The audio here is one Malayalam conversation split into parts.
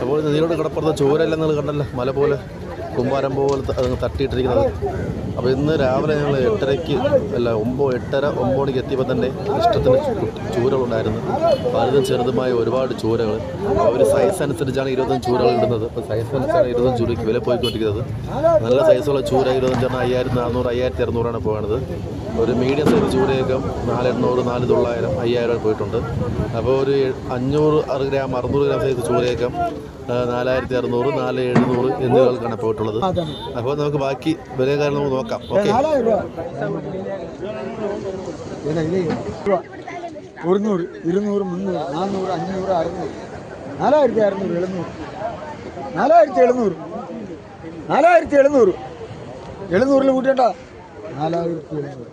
അപ്പോൾ നദിയിലൂടെ കിടപ്പുറത്ത് ചൂരെല്ലാം നിങ്ങൾ കണ്ടല്ലോ? മല പോലെ കുമ്പാരം പോലെ അത് തട്ടിയിട്ടിരിക്കുന്നത്. അപ്പോൾ ഇന്ന് രാവിലെ ഞങ്ങൾ എട്ടരയ്ക്ക് അല്ല ഒമ്പത് എട്ടര ഒമ്പത് മണിക്ക് എത്തിയപ്പോൾ തന്നെ ഇഷ്ടത്തിന് ചൂരകളുണ്ടായിരുന്നു. വലുതും ചെറുതുമായ ഒരുപാട് ചൂരകൾ അവർ സൈസ് അനുസരിച്ചാണ് ഇരുപത്തഞ്ച് ചൂരകൾ ഇടുന്നത്. അപ്പോൾ സൈസ് അനുസരിച്ചാണ് ഇരുപത്തഞ്ച് ചൂരയ്ക്ക് വില പോയിക്കൊണ്ടിരിക്കുന്നത്. നല്ല സൈസുള്ള ചൂര ഇരുപത്തഞ്ചെണ്ണം അയ്യായിരത്തി നാനൂറ് അയ്യായിരത്തി അറുന്നൂറാണ് പോകുന്നത് ഒരു മീഡിയം സൈസ് ചൂരയൊക്കെ നാല് എണ്ണൂറ് നാല് തൊള്ളായിരം അയ്യായിരം പോയിട്ടുണ്ട്. അപ്പോൾ ഒരു അഞ്ഞൂറ് അറ് ഗ്രാം അറുന്നൂറ് ഗ്രാം സൈസ് ചൂരയൊക്കെ നാലായിരത്തി അറുന്നൂറ് നാല് എഴുന്നൂറ് എന്നിവകൾക്കാണ് പോയിട്ടുള്ളത്. അപ്പോൾ നമുക്ക് ബാക്കി വില കാര്യം നമുക്ക് നോക്കാം. ഓക്കെ. ഒരുന്നൂറ് ഇരുന്നൂറ് മുന്നൂറ് നാന്നൂറ് അഞ്ഞൂറ് അറുന്നൂറ്. നാലായിരത്തി അറുന്നൂറ് എഴുന്നൂറ്. നാലായിരത്തി എഴുന്നൂറ്. നാലായിരത്തി എഴുന്നൂറ്. എഴുന്നൂറിൽ കൂട്ടേണ്ട നാലായിരത്തി എഴുന്നൂറ്.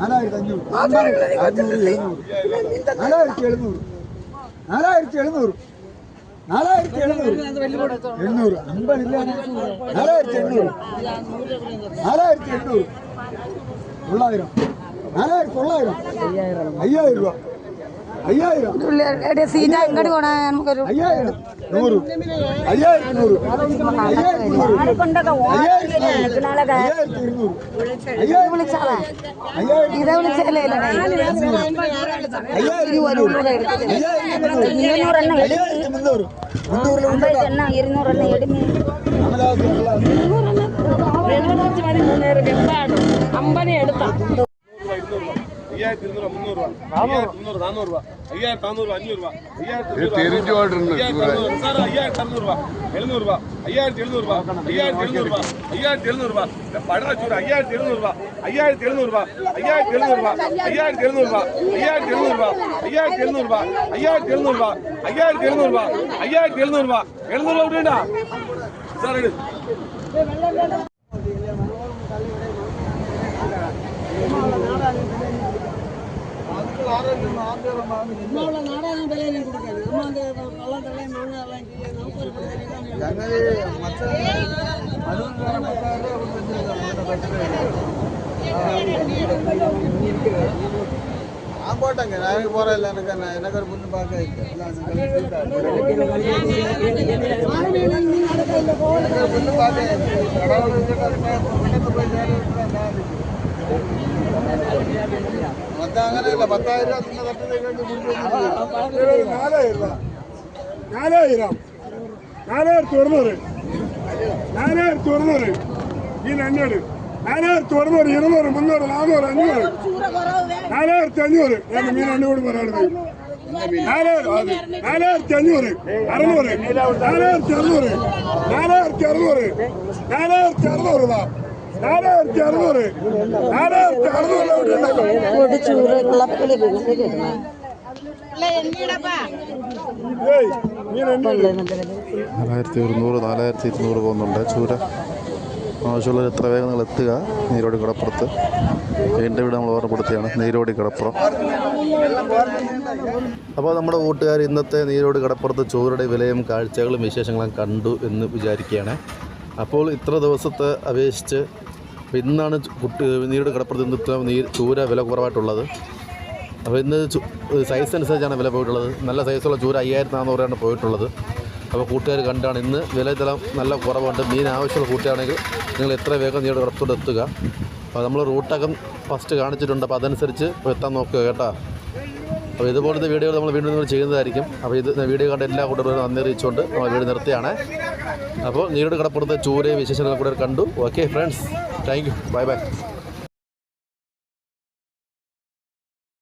നാലായിരത്തി അഞ്ഞൂറ് നാലായിരത്തി എഴുന്നൂറ് നാലായിരത്തി എഴുന്നൂറ് നാലായിരത്തി എഴുന്നൂറ് എണ്ണൂറ്. അമ്പതില്ല നാലായിരത്തി എണ്ണൂറ്. നാലായിരത്തി എണ്ണൂറ്. തൊള്ളായിരം. നാലായിരത്തി തൊള്ളായിരം. അയ്യായിരം രൂപ. എവിടെ സീറ്റ് എങ്ങോട്ട് പോണേ നമുക്കൊരു വിളിച്ചാളെ ഇതാ വിളിച്ചല്ലേ ഇരുന്നൂറെണ്ണം എണ്ണം ഇരുന്നൂറെണ്ണം എടുമേ ഇരുന്നൂറെണ്ണം അമ്പനെ എടുത്താ. അയ്യായിരത്തി ഇരുന്നൂറ് മുന്നൂറ് രൂപ അയ്യായിരത്തി മുന്നൂറ് നാനൂറ് രൂപ അയ്യായിരത്തി നാനൂറ് അഞ്ഞൂറ് രൂപ അയ്യായിരത്തി തിരിച്ചു പോയിട്ടുണ്ട് അയ്യായിരത്തി അറുന്നൂറ് സാർ അയ്യായിരത്തി അറുന്നൂറ് രൂപ എഴുന്നൂറ് രൂപ അയ്യായിരത്തി എഴുന്നൂറ് രൂപ അയ്യായിരത്തി എഴുന്നൂറ് രൂപ അയ്യായിരത്തി എഴുന്നൂറ് രൂപ പടന ചൂട് അയ്യായിരത്തി എഴുന്നൂറ് രൂപ അയ്യായിരത്തി എഴുന്നൂറ് രൂപ അയ്യായിരത്തി എഴുന്നൂറ് രൂപ അയ്യായിരത്തി എഴുന്നൂറ് രൂപ அம்மாவில் நாடகம் கல்யாணம் கொடுக்காது. அம்மா அந்த எல்லாம் கல்யாணம் அவங்க நான் போட்டேங்க. நான் போகிறேன் எனக்கு எனக்கு ஒரு பொண்ணு பார்க்க பொண்ணு பார்க்க അങ്ങനെയല്ല പത്തായിരം രൂപ നിന്റെ തട്ടിലേക്ക് നാലായിരം രൂപ നാലായിരം നാലായിരത്തി ഒരുന്നൂറ്. നാലായിരത്തി ഒരുന്നൂറ്. ഈ അഞ്ഞൂറ് നാലായിരത്തി ഒരുന്നൂറ് ഇരുന്നൂറ് മുന്നൂറ് നാനൂറ് അഞ്ഞൂറ്. നാലായിരത്തി അഞ്ഞൂറ്. ഞാൻ മീൻ അഞ്ഞൂറ് പറയാനുള്ളത് നാലായിരത്തി അഞ്ഞൂറ് അറുന്നൂറ്. നാലായിരത്തി അറുന്നൂറ് നാലായിരത്തി അറുന്നൂറ് നാലായിരത്തി അറുന്നൂറ് നാലായിരത്തി അറുന്നൂറ് നാലായിരത്തി അറുന്നൂറ് ഏയ് മീൻ നാലായിരത്തി ഒരുന്നൂറ് നാലായിരത്തി ഇരുന്നൂറ് പോകുന്നുണ്ട്. ചൂര. ആവശ്യമുള്ളവർ എത്ര വേഗം നിങ്ങൾ എത്തുക? നീരോടി കടപ്പുറത്ത്. എന്റെ വീട് നമ്മൾ ഓർമ്മപ്പെടുത്തുകയാണ് നീരോടി കടപ്പുറം. അപ്പോൾ നമ്മുടെ കൂട്ടുകാർ ഇന്നത്തെ നീരോടി കടപ്പുറത്ത് ചോറുടെ വിലയും കാഴ്ചകളും വിശേഷങ്ങളും കണ്ടു എന്ന് വിചാരിക്കുകയാണ്. അപ്പോൾ ഇത്ര ദിവസത്തെ അപേക്ഷിച്ച് ഇന്നാണ് കുട്ടി നീരുടെ ഇത്ര നീ ചൂര വില കുറവായിട്ടുള്ളത്. അപ്പോൾ ഇന്ന് സൈസ് അനുസരിച്ചാണ് വില പോയിട്ടുള്ളത്. നല്ല സൈസുള്ള ചൂര അയ്യായിരത്തി നാനൂറാണ് പോയിട്ടുള്ളത്. അപ്പോൾ കൂട്ടുകാർ കണ്ടാണ് ഇന്ന് വില വിലതലം നല്ല കുറവുണ്ട്. മീൻ ആവശ്യമുള്ള കൂട്ടുകയാണെങ്കിൽ നിങ്ങൾ എത്ര വേഗം നീടെ കടപ്പുറത്ത് എത്തുക. അപ്പോൾ നമ്മൾ റൂട്ടകം ഫസ്റ്റ് കാണിച്ചിട്ടുണ്ട്. അപ്പോൾ അതനുസരിച്ച് എത്താൻ നോക്കുക കേട്ടോ. അപ്പോൾ ഇതുപോലത്തെ വീഡിയോകൾ നമ്മൾ വീണ്ടും നിങ്ങൾ ചെയ്യുന്നതായിരിക്കും. അപ്പോൾ ഇത് വീഡിയോ കണ്ട എല്ലാ കൂട്ടരും നന്ദി അറിയിച്ചുകൊണ്ട് നമ്മൾ വീട് നിർത്തിയാണ് അപ്പോൾ നീരോട് കടപ്പുറത്തെ ചൂരയും വിശേഷങ്ങളും കൂടെ കണ്ടു. Okay friends thank you bye bye